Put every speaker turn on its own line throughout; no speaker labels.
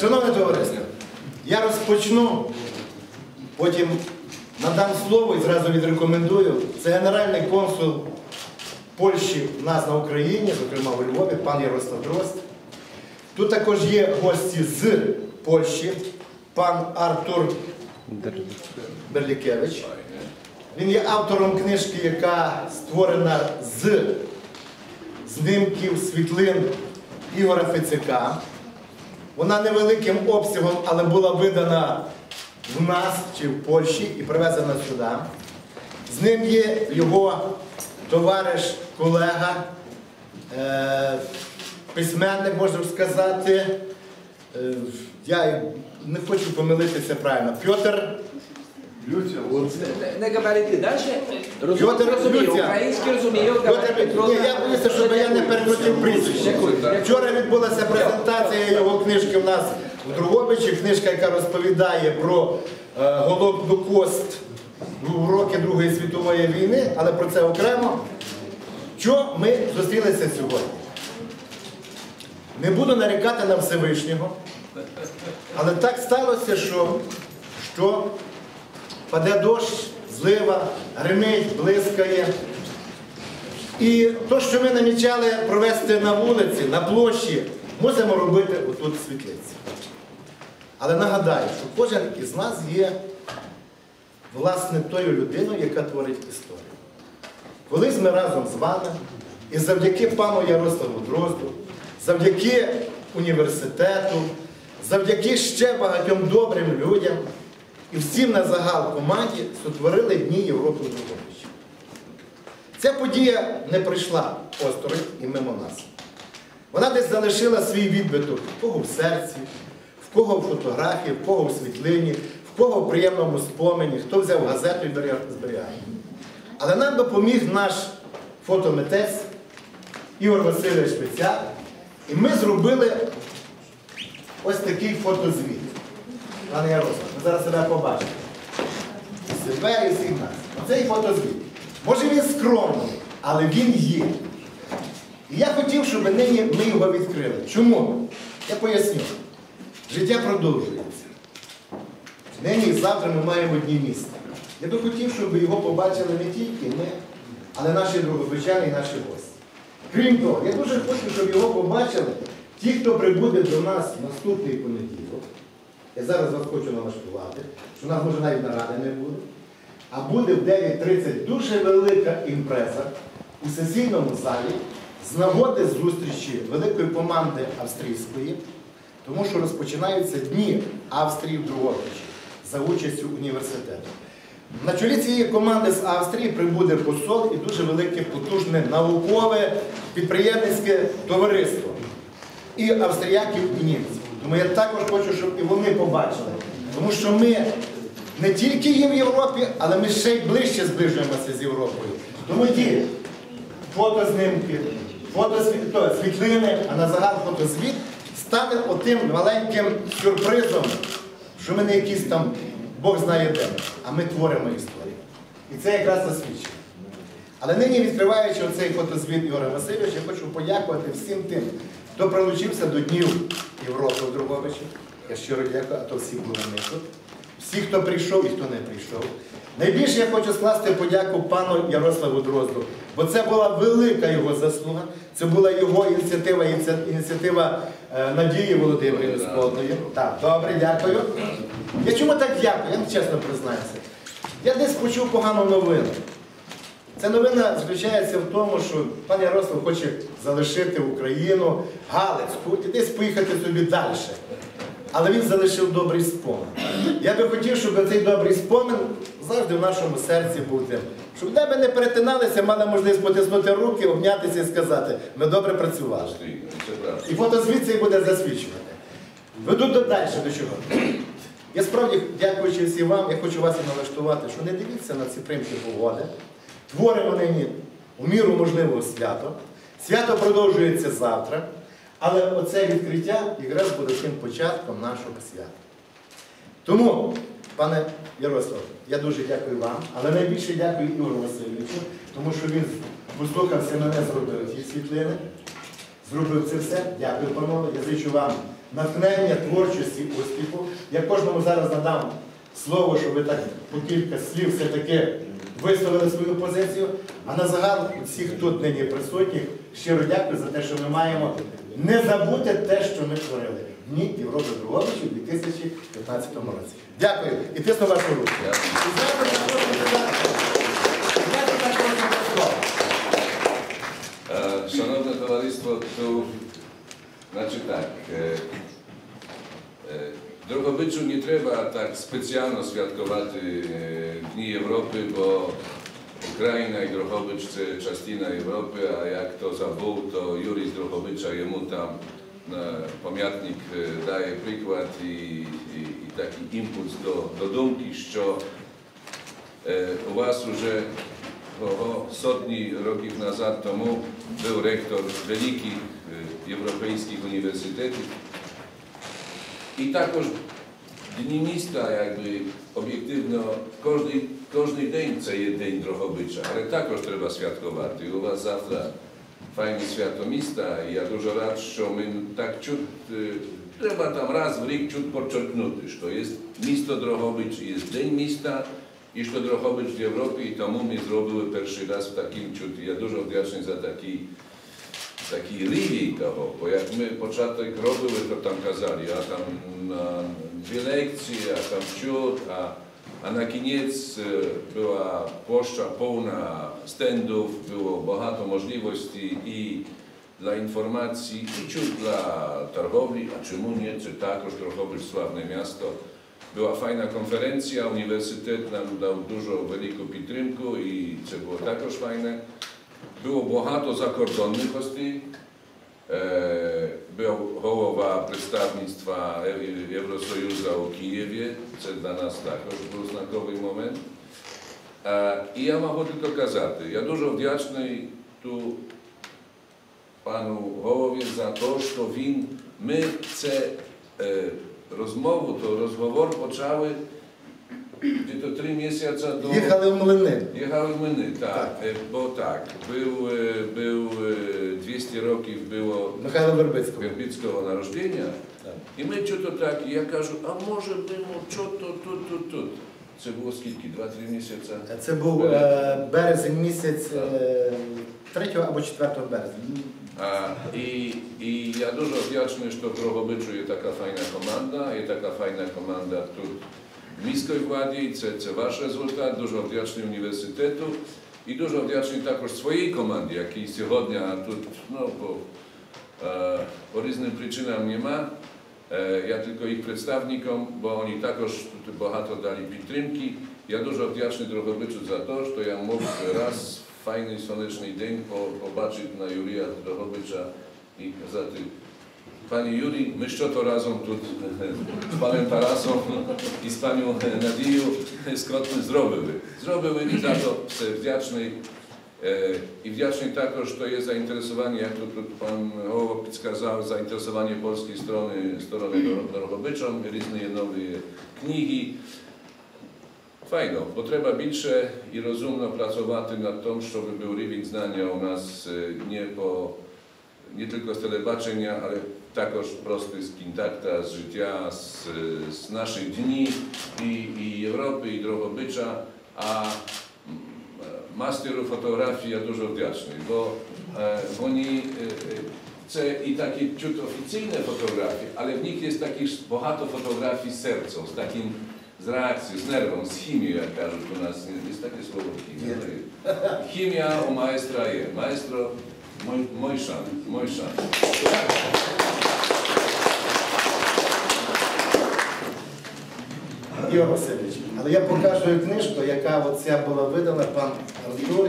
Шановне товариство, я розпочну, потім надам слово і зразу відрекомендую. Це генеральний консул Польщі в нас на Україні, зокрема у Львові, пан Ярослав Дрозд. Тут також є гості з Польщі, пан Артур Берлікевич. Він є автором книжки, яка створена з знимків, світлин Ігора Фецяка. Вона невеликим обсягом, але була видана в нас чи в Польщі і привезена сюди. З ним є його товариш, колега, е, письменник, можна сказати. Е, я не хочу помилитися правильно. Пьотр Люця. Петр,
говорите
ні, я боюся, щоб я не перекрутив прізвище. Вчора відбулася презентація його книжки в нас в Другобичі. Книжка, яка розповідає про е, Голокост в роки Другої світової війни, але про це окремо. Що ми зустрілися сьогодні? Не буду нарікати на Всевишнього, але так сталося, що, що паде дощ, злива, гримить, блискає. І то, що ми намічали провести на вулиці, на площі, мусимо робити отут світлиці. Але нагадаю, що кожен із нас є власне тою людиною, яка творить історію. Колись ми разом з вами, і завдяки пану Ярославу Дрозду, завдяки університету, завдяки ще багатьом добрим людям і всім на загал команді сотворили Дні Європи в Другобичі. Ця подія не прийшла осторонь і мимо нас. Вона десь залишила свій відбиток в кого в серці, в кого в фотографії, в кого в світлині, в кого в приємному спомені, хто взяв газету і зберігає. Але нам допоміг наш фотомитець Ігор Васильович Пецяк, і ми зробили ось такий фотозвіт. Пане Ярослав, зараз себе побачите. Себе і всіх нас. Оцей фотозвіт. Може він скромний, але він є. І я хотів, щоб нині ми його відкрили. Чому? Я поясню. Життя продовжується. Нині і завтра ми маємо дні міста. Я би хотів, щоб його побачили не тільки ми, але наші другобичани і наші гості. Крім того, я дуже хочу, щоб його побачили ті, хто прибуде до нас наступний понеділок. Я зараз вас хочу налаштувати, що у нас може навіть наради не буде. А буде в 9.30 дуже велика імпреза у сесійному залі з нагоди зустрічі великої команди австрійської, тому що розпочинаються дні Австрії в Другобичі за участю університету. На чолі цієї команди з Австрії прибуде посол і дуже велике потужне наукове підприємницьке товариство і австріяків, і німців. Тому я також хочу, щоб і вони побачили. Тому що ми не тільки є в Європі, але ми ще й ближче зближуємося з Європою. Тому ті фотознімки, фотосвіт- то, світлини, а на загал фотозвіт стане отим маленьким сюрпризом, що ми не якісь там Бог знає де, а ми творимо історію. І це якраз засвідчує. Але нині, відкриваючи оцей фотозвіт Ігоря Васильовича, я хочу подякувати всім тим, хто прилучився до Днів Європи в Друговичі. Я щиро дякую, а то всі були ми тут. Всі, хто прийшов і хто не прийшов. Найбільше я хочу скласти подяку пану Ярославу Дрозду, бо це була велика його заслуга, це була його ініціатива, ініціатива е, Надії Володимирівни Сподної. Так, добре, дякую. Я чому так дякую? Я вам чесно признаюся. Я десь почув погану новину. Ця новина заключається в тому, що пан Ярослав хоче залишити Україну, Галицьку і десь поїхати собі далі. Але він залишив добрий спомин. Я би хотів, щоб цей добрий спомин завжди в нашому серці був тим. Щоб де ми не перетиналися, мали можливість потиснути руки, обнятися і сказати, ми добре працювали. І фотозвіт цей буде засвідчувати. Веду до далі до чого. Я справді, дякуючи всім вам, я хочу вас і налаштувати, що не дивіться на ці примхи погоди. Творимо нині у міру можливого свято. Свято продовжується завтра, але оце відкриття якраз буде тим початком нашого свята. Тому, пане Ярослав, я дуже дякую вам, але найбільше дякую Ігору Васильовичу, тому що він послухався мене, зробив ті світлини, зробив це все. Дякую, панове. Я зичу вам натхнення, творчості, успіху. Я кожному зараз надам слово, щоб ви так по кілька слів все-таки висловили свою позицію. А на загал всіх тут нині присутніх щиро дякую за те, що ми маємо не забути те, що ми творили. Дні Європи Друговичі у 2015 році. Дякую. І тисну вашу руку.
Е, Шановне товариство, то значить так. Drogobytu nie trzeba tak specjalno świadkowaty e, Dni Europy, bo Ukraina i Drohobycz to częstina Europy, a jak to zabuł, to Juri z Drohobycza jemu tam e, pamiętnik e, daje przykład i, i, i, taki impuls do, do dumki, że u Was już sotni roków nazad temu był rektor wielkich europejskich uniwersytetów. тому був ректор великих е, європейських університетів. І також Дні міста, якби об'єктивно, кожний, кожний день це є День Дрогобича, але також треба святкувати. І у вас завтра файне свято міста, і я дуже рад, що ми так чуть, е, треба там раз в рік чуть подчеркнути, що є місто Дрогобич, є День міста, і що Дрогобич в Європі, і тому ми зробили перший раз в таким чуті. Я дуже вдячний за такий taki reading toho, bo jak my początek robiły, to tam kazali, a tam na dwie lekcje, a tam ciut, a, a na koniec y, była płaszcza pełna standów, było bohato możliwości i dla informacji, i ciut dla targowli, a czemu nie, czy tak, Ostrochowy, sławne miasto. Była fajna konferencja, uniwersytet nam dał dużo wielką podtrymku i co było takoż fajne było bohato zakordonych hosty, e, był hołowa przedstawnictwa Eurosojuza u Kijewie, co dla nas tak, to był znakowy moment. E, I ja mam ochotę to kazać. Ja dużo wdzięczny tu panu hołowie za to, że win my chce rozmowu, to rozmowor poczęły десь три місяці до...
Їхали в млини.
Jechałem w Myny, tak, e, bo tak, był, e, był e, 200 років було
Михайло Вербицького.
Вербицького народження, і ми чого так, і я кажу, а може будемо що то тут, тут, тут. Це було скільки, 2-3 місяці?
Це був е, березень місяць, е, 3 або 4 березня.
І, і я дуже вдячний, що в Дрогобичу є така файна команда, є така файна команда тут в міській владі, це, це ваш результат, дуже вдячний університету і дуже вдячний також своїй команді, які сьогодні тут, ну, по, е, по різним причинам нема. Е, Я тільки їх представником, бо вони також тут багато дали підтримки. Я дуже вдячний Дрогобичу за те, що я мог раз в файний сонячний день по- побачити на Юрія Дрогобича і казати, pani Juri, my to razem tu z panem Tarasą i z panią Nadiju skąd zrobiły. Zrobiły i za to wdzięczny e, i wdzięczny także, to jest zainteresowanie, jak to tu pan Hołowok wskazał, zainteresowanie polskiej strony, strony dorobobyczą, różne nowe knigi. Fajno, bo trzeba większe i rozumno pracować nad tym, żeby był rywing znania o nas e, nie po nie tylko z telebaczenia, ale takoż prosty z kontakta, z życia, z, z naszych dni i, i Europy, i drogobycia, a mm, masteru fotografii ja dużo wdzięczny, bo e, oni e, i takie ciut oficyjne fotografie, ale w nich jest takich bohato fotografii z sercą, z takim z reakcją, z nerwą, z chimią, jak każą u nas, jest takie słowo chimia. Chimia u maestra je. Maestro Mojszan. Mojszan.
Ігор Васильович, але я покажу книжку, яка от ця була видана, пан Артур,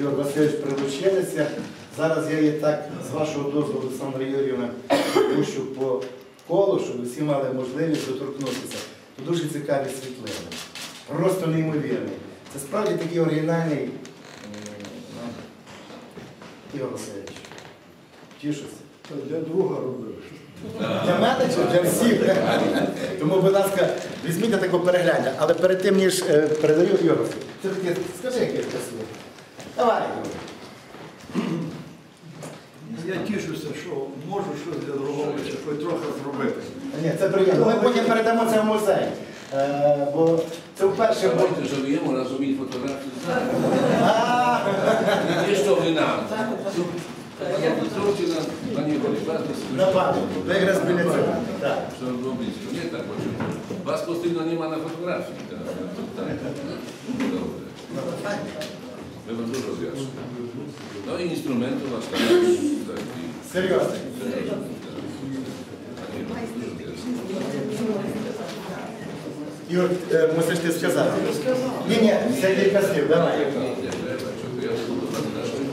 Ігор Васильович прилучилися. Зараз я її так, з вашого дозволу, Олександра Юрійовна, пущу по колу, щоб всі мали можливість доторкнутися. Тут дуже цікаві світлини. Просто неймовірні. Це справді такий оригінальний ну, Ігор Васильович. Тішуся.
Для друга робив.
Для мене чи для всіх? Тому, будь ласка, візьміть таку перегляньте. Але перед тим, ніж е, передаю це таке, скажи яке слів. Давай.
Я тішуся, що можу щось для Дрогобича, хоч трохи зробити.
Ні, це приємно. Ми потім передамо це в музей. Е, бо це вперше.
Давайте, rozumieć fotografię.
А,
Nie wiesz, co wy nam. Zróbcie nam, panie Bolesławie,
На пам'ять. Виграш біля цього. Так.
co robić. To nie tak, bo was postylno nie ma na fotografii. Tak, to tak. Dobre. My wam dużo zjaśnię. No i instrumentów aż tak. taki.
Серйозно.
A nie, no, dużo zjaśnię.
Юр, е, мусиш ти сказати. Ні, ні, це кілька слів, давай.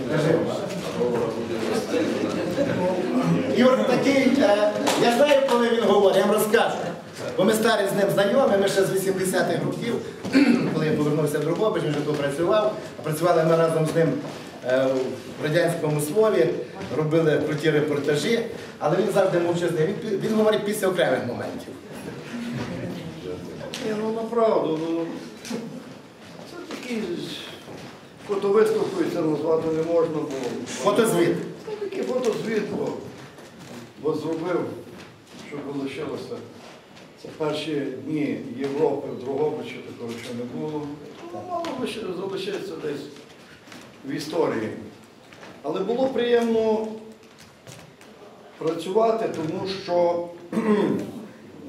Nie
Кажи. Юр такий, е, я знаю, коли він говорить, я вам розкажу. Бо ми старі з ним знайомі, ми ще з 80-х років, коли я повернувся в Дрогобич, він вже тут працював, працювали ми разом з ним е, в радянському слові, робили круті репортажі, але він завжди мовчазний. Він, він говорить після окремих моментів.
Ні, ну направду, ну це такий ж фотовиставкою це назвати не можна було.
Фотозвіт.
Ну, такий фотозвіт, бо, бо зробив, щоб лишилося. Це перші дні Європи в Дрогобичі, такого ще не було. Ну, мало лише- залишиться десь в історії. Але було приємно працювати, тому що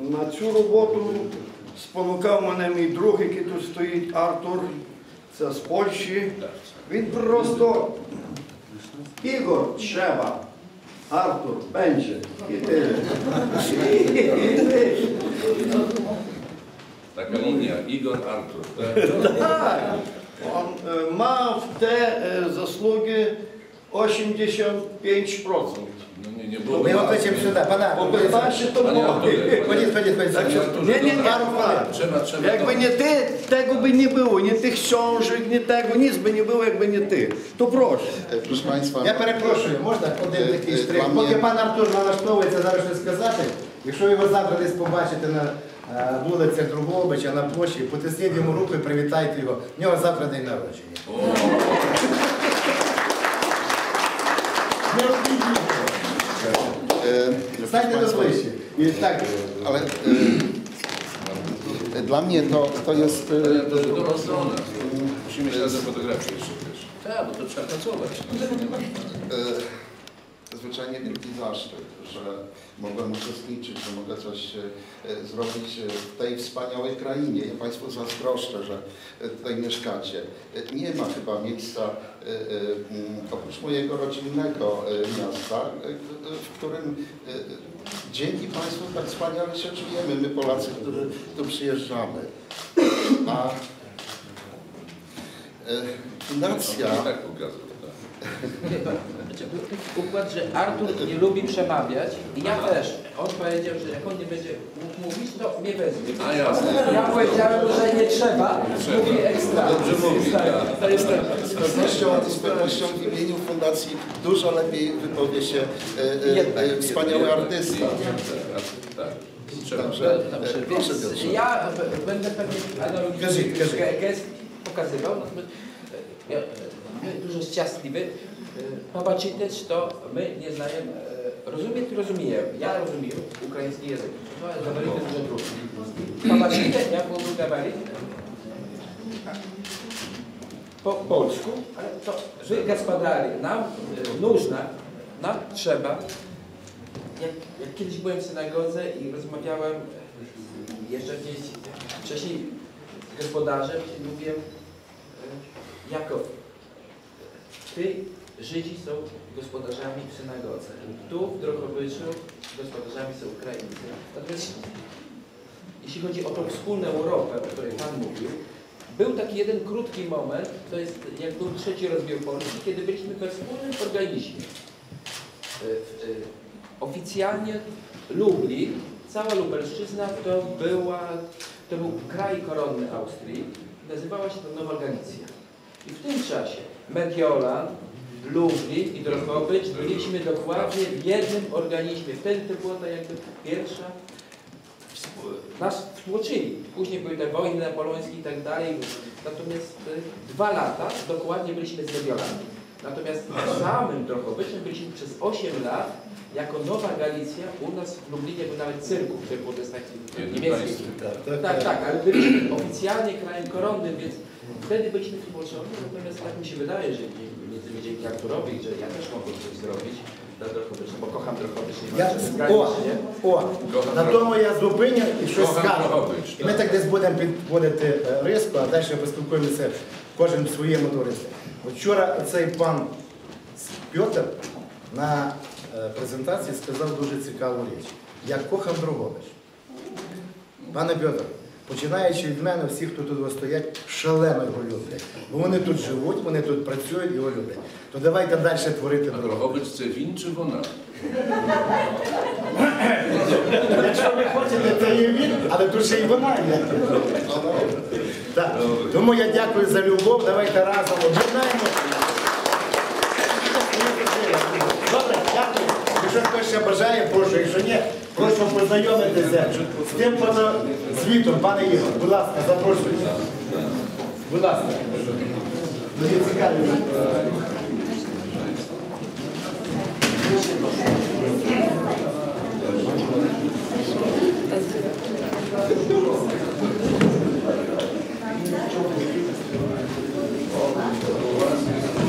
на цю роботу спонукав мене мій друг, який тут стоїть, Артур, це з Польщі. Він просто Ігор Trzeba, Artur, będzie. I tyle.
Taka linia, Igor Artur. Tak.
tak. On e, ma w te e, zasługi 85%.
No nie, nie było.
Ми його кличемо сюди, пана.
Бо перші то
Panie Arturze,
Ходіть, ходіть, ходіть.
Ні, ні, ні,
пару хвилин.
Якби не ти, tego би не було, ні тих książek, ні tego, ніц би не було, якби не ти. То прошу.
Proszę Państwa,
Я перепрошую, можна один
Е,
такий
е,
штрих?
вам
Поки
є-
пан Артур налаштовується зараз щось сказати, якщо його завтра десь побачите на е, вулицях Другобича, на площі, потисніть йому руку і привітайте його. В нього завтра день народження. I tak,
ale e, dla mnie to, to jest e,
to jest dobra strona. Musimy się razem fotografię jeszcze wiesz. Tak, bo to trzeba pracować.
E, zwyczajnie wielki zaszczyt, że mogłem uczestniczyć, że mogę coś e, zrobić w tej wspaniałej krainie. Ja Państwu zazdroszczę, że e, tutaj mieszkacie. E, Nie ma chyba miejsca e, e, mm, oprócz mojego rodzinnego e, miasta, e, e, w którym e, dzięki Państwu tak wspaniale się czujemy, my Polacy, którzy tu przyjeżdżamy. A e, fundacja...
Tak Tak.
Był taki układ, że Artur nie lubi przemawiać i ja też. On powiedział, że jak on nie będzie mógł mówić, to mnie wezwie.
A jasne.
Ja powiedziałem, że nie trzeba,
Trzeba.
mówi ekstra.
Dobrze mówi, tak.
To jest ten.
Z pewnością, z pewnością w imieniu Fundacji dużo lepiej wypowie się e, e, e, wspaniały artysta.
Tak.
Także
Dobrze,
e, proszę
więc
Piotrze.
ja będę pewnie analogicznie gest pokazywał. E, ja- my dużo szczęśliwy. E, Popatrzeć to my nie znajemy. e, Rozumieć rozumiem. Ja rozumiem ukraiński język. To jest говорить дуже трудно. Popatrzcie, jak mówił говорить po polsku, ale to wy gospodarze, nam e, нужно, nam trzeba jak, jak kiedyś byłem w synagodze i rozmawiałem e, jeszcze gdzieś wcześniej z gospodarzem i mówiłem e, jako ty Żydzi są gospodarzami w synagodze. Tu w Drohobyczu gospodarzami są Ukraińcy. Natomiast jeśli chodzi o tą wspólną Europę, o której Pan mówił, był taki jeden krótki moment, to jest jak był trzeci rozbiór Polski, kiedy byliśmy we wspólnym organizmie. E, e, Oficjalnie Lublin, cała Lubelszczyzna to, była, to był kraj koronny Austrii, nazywała się to Nowa Galicja. I w tym czasie Mediolan, Lublin i Drohobycz byliśmy dokładnie w jednym organizmie. Wtedy to była to jakby pierwsza nas współczyli. Później były te wojny napoleońskie i tak dalej. Natomiast y, dwa lata dokładnie byliśmy z Mediolanami. Natomiast w samym Drohobyczem byliśmy przez 8 lat jako Nowa Galicja u nas w Lublinie był nawet cyrku, który był to jest taki niemiecki.
państwem.
Tak,
Tak, tak, ale byliśmy oficjalnie krajem koronnym, więc wtedy byliśmy tłumaczeni, natomiast tak mi się wydaje, że innymi dzięki Arturowi, że ja też mogłem coś zrobić dla Drohobycza, bo kocham Drohobycz, nie
Я,
wiem, czy
о, на тому я зупиню і щось
Кохам
скажу.
Дрогобич,
І ми
так.
десь будемо підводити е, риску, а далі поспілкуємося кожен в своєму товаристві. От Вчора цей пан Пьотр на е, презентації сказав дуже цікаву річ. Я кохам Дрогобич. Пане Пьотр, починаючи від мене, всі, хто тут стоять, шалено його люблять. Бо вони тут живуть, вони тут працюють і його люблять. То давайте далі творити
A
Дрогобич.
Chce win czy wona?
Якщо ви хочете, то є він, але тут ще й вона є. Так. Тому я дякую за любов. Давайте разом об'єднаємо. Якщо хтось ще бажає, прошу, якщо ні, прошу познайомитися з тим звітом, пане Ігор. Будь ласка, запрошуйте. Будь ласка, дуже цікаві. Thank you.